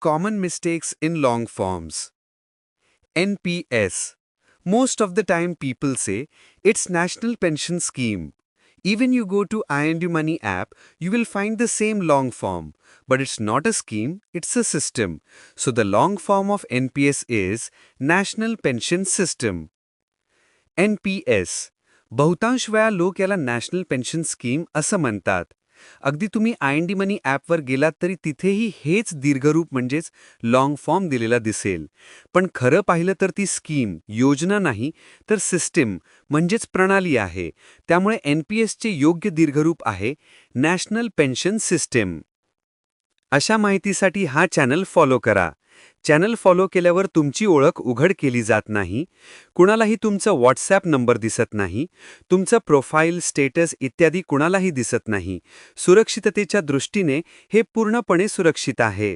common mistakes in long forms. NPS. Most of the time people say it's National Pension Scheme. Even you go to IND Money app, you will find the same long form. But it's not a scheme, it's a system. So the long form of NPS is National Pension System. NPS. बहुतांश वेळा लोक याला national pension scheme असं म्हणतात अगदी तुम्ही I N D मनी ॲपवर गेलात तरी तिथेही हेच दीर्घरूप म्हणजेच लाँग फॉर्म दिलेला दिसेल. पण खरं पाहिलं तर ती स्कीम योजना नाही तर सिस्टीम म्हणजेच प्रणाली आहे. त्यामुळे एन पी एसचे योग्य दीर्घरूप आहे नॅशनल पेन्शन सिस्टीम अशा माहितीसाठी हा चॅनल फॉलो करा. चॅनल फॉलो केल्यावर तुमची ओळख उघड केली जात नाही कुणालाही तुमचं व्हॉट्सॲप नंबर दिसत नाही तुमचं प्रोफाईल स्टेटस इत्यादी कुणालाही दिसत नाही. सुरक्षिततेच्या दृष्टीने हे पूर्णपणे सुरक्षित आहे.